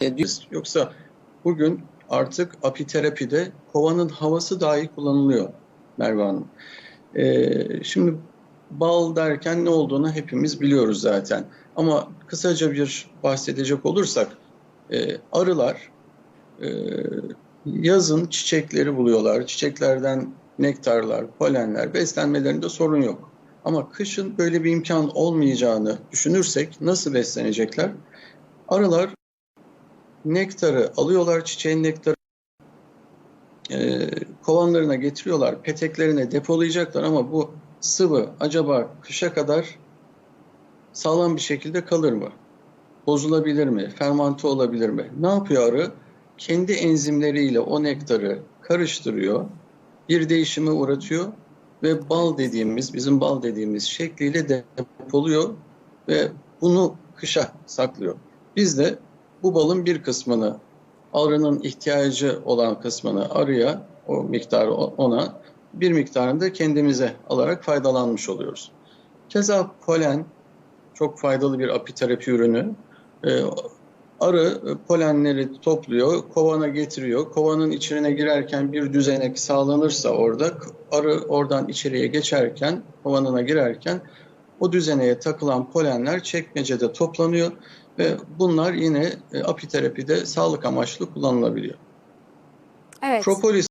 ediyoruz. Yoksa bugün artık apiterapide kovanın havası dahi kullanılıyor Merve Hanım. Ee, şimdi bal derken ne olduğunu hepimiz biliyoruz zaten. Ama kısaca bir bahsedecek olursak e, arılar e, yazın çiçekleri buluyorlar. Çiçeklerden nektarlar, polenler, beslenmelerinde sorun yok. Ama kışın böyle bir imkan olmayacağını düşünürsek nasıl beslenecekler? Arılar nektarı alıyorlar, çiçeğin nektarı e, kovanlarına getiriyorlar, peteklerine depolayacaklar ama bu sıvı acaba kışa kadar sağlam bir şekilde kalır mı? Bozulabilir mi? Fermante olabilir mi? Ne yapıyor arı? Kendi enzimleriyle o nektarı karıştırıyor, bir değişime uğratıyor ve bal dediğimiz, bizim bal dediğimiz şekliyle depoluyor ve bunu kışa saklıyor. Biz de bu balın bir kısmını arının ihtiyacı olan kısmını arıya, o miktarı ona, bir miktarını da kendimize alarak faydalanmış oluyoruz. Keza polen çok faydalı bir apiterapi ürünü. Ee, arı polenleri topluyor, kovana getiriyor. Kovanın içine girerken bir düzenek sağlanırsa orada, arı oradan içeriye geçerken, kovanına girerken o düzeneye takılan polenler çekmecede toplanıyor ve bunlar yine e, apiterapide sağlık amaçlı kullanılabiliyor. Evet. Propolis